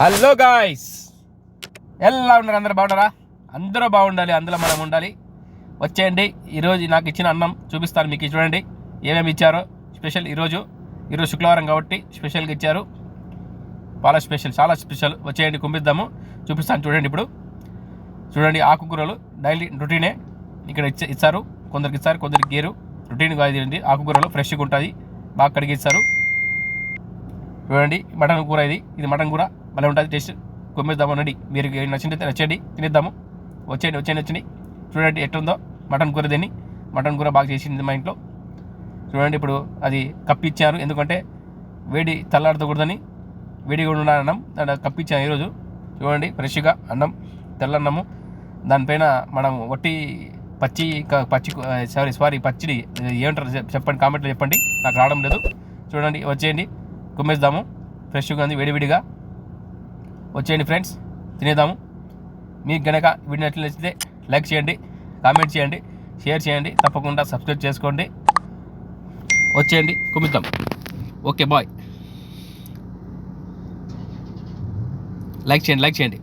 Hello guys. ఎలా ఉన్నారు అందరూ? బాగున్నారా? అందరూ బాగుండాలి అందులో మనం ఉండాలి. వచ్చేయండి. ఈరోజు నాకు ఇచ్చిన అన్నం చూపిస్తాను మీకు చూడండి. ఏమేమి ఇచ్చారో? స్పెషల్ ఈరోజు. ఈరోజు శుక్రవారం కాబట్టి స్పెషల్గా ఇచ్చారు. చాలా స్పెషల్ చాలా స్పెషల్. వచ్చేయండి కుంపిద్దాము చూపిస్తాను చూడండి ఇప్పుడు. చూడండి ఆకుకూరలు డైలీ రొటీనే ఇక్కడ ఇచ్చ ఇస్తారు కొందరికి ఇస్తారు కొందరికి గేరు రొటీన్గా ఇది. ఆకుకూరలు ఫ్రెష్గా ఉంటుంది. బాగా కడిగి ఇస్తారు చూడండి మటన్ కూర ఇది. ఇది మటన్ కూర. భలే ఉంటుంది టేస్ట్. కొమ్మిద్దాము అనండి మీరు నచ్చింది నచ్చండి తినేద్దాము. వచ్చేయండి వచ్చేయండి వచ్చండి చూడండి ఎట్లుందో. మటన్ కూర దీన్ని? మటన్ కూర బాగా చేసింది మా ఇంట్లో. చూడండి ఇప్పుడు అది కప్పిచ్చారు ఎందుకంటే వేడి చల్లారతకూడదని వేడిగా ఉన్న అన్నం. దాని కప్పిచ్చాను ఈరోజు. చూడండి ఫ్రెష్గా అన్నం తెల్లన్నము దానిపైన మనం వట్టి పచ్చి పచ్చి సారీ సారీ పచ్చిడి. ఏమంటారు చెప్పండి కామెంట్లో చెప్పండి. నాకు రావడం లేదు. చూడండి వచ్చేయండి. కుమ్మేద్దాము. ఫ్రెష్గా ఉంది వేడివిడిగా. వచ్చేయండి ఫ్రెండ్స్ తినేద్దాము. మీకు గనక వీడియో నచ్చితే లైక్ చేయండి కామెంట్ చేయండి షేర్ చేయండి తప్పకుండా సబ్స్క్రైబ్ చేసుకోండి. వచ్చేయండి కుమ్మిద్దాం. ఓకే బాయ్ లైక్ చేయండి లైక్ చేయండి.